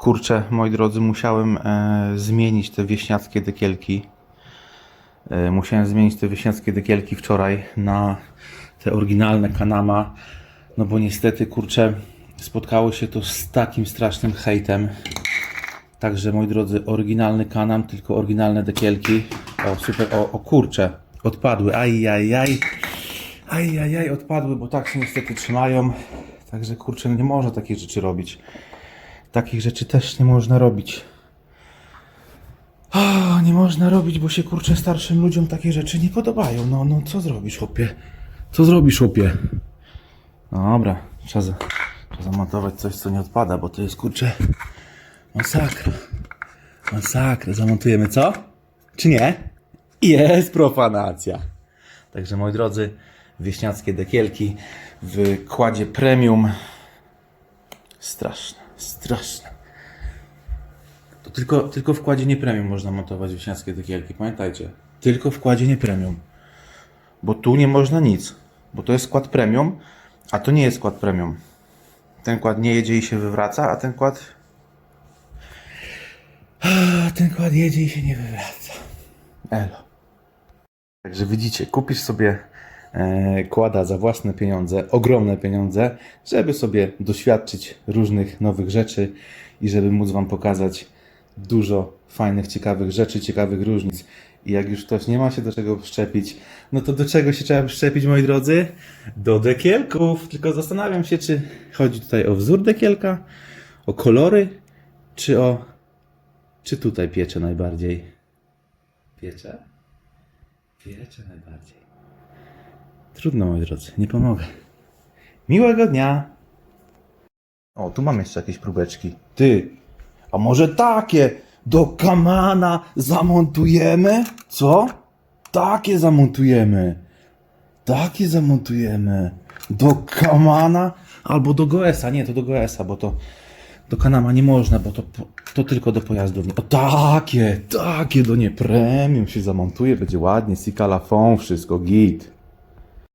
Kurczę, moi drodzy, musiałem e, zmienić te wieśniackie dekielki. E, musiałem zmienić te wieśniackie dekielki wczoraj na te oryginalne Kanama. No bo niestety, kurczę, spotkało się to z takim strasznym hejtem. Także, moi drodzy, oryginalny Kanam, tylko oryginalne dekielki. O, super, o, o kurczę, odpadły. Aj, aj, aj. Aj, aj, aj, odpadły, bo tak się niestety trzymają. Także, kurczę, no nie można takich rzeczy robić. Takich rzeczy też nie można robić. O, nie można robić, bo się kurczę starszym ludziom takie rzeczy nie podobają. No, no co zrobisz, chłopie? Co zrobisz, chłopie? No dobra, trzeba, za, trzeba zamontować coś, co nie odpada, bo to jest kurczę masakra. Masakra. Zamontujemy co? Czy nie? Jest profanacja. Także moi drodzy, wieśniackie dekielki w kładzie premium. Straszne, straszne. To tylko, tylko w kładzie nie premium można montować wieśniackie dekielki, pamiętajcie. Tylko w kładzie nie premium. Bo tu nie można nic. Bo to jest skład premium, a to nie jest skład premium. Ten kład nie jedzie i się wywraca, a ten kład. Ten kład jedzie i się nie wywraca. Elo. Także widzicie, kupisz sobie kłada za własne pieniądze, ogromne pieniądze, żeby sobie doświadczyć różnych nowych rzeczy i żeby móc Wam pokazać dużo fajnych, ciekawych rzeczy, ciekawych różnic. I jak już ktoś nie ma się do czego przyczepić, no to do czego się trzeba przyczepić, moi drodzy? Do dekielków. Tylko zastanawiam się, czy chodzi tutaj o wzór dekielka, o kolory, czy o... czy tutaj piecze najbardziej? Piecze? Piecze najbardziej. Trudno, moi drodzy, nie pomogę. Miłego dnia! O, tu mam jeszcze jakieś próbeczki. Ty, a może takie do kamana zamontujemy? Co? Takie zamontujemy. Takie zamontujemy. Do kamana albo do goesa. Nie, to do goesa, bo to do kanama nie można, bo to, to tylko do pojazdów. O takie, takie do nie premium się zamontuje, będzie ładnie, sika la fond, wszystko git.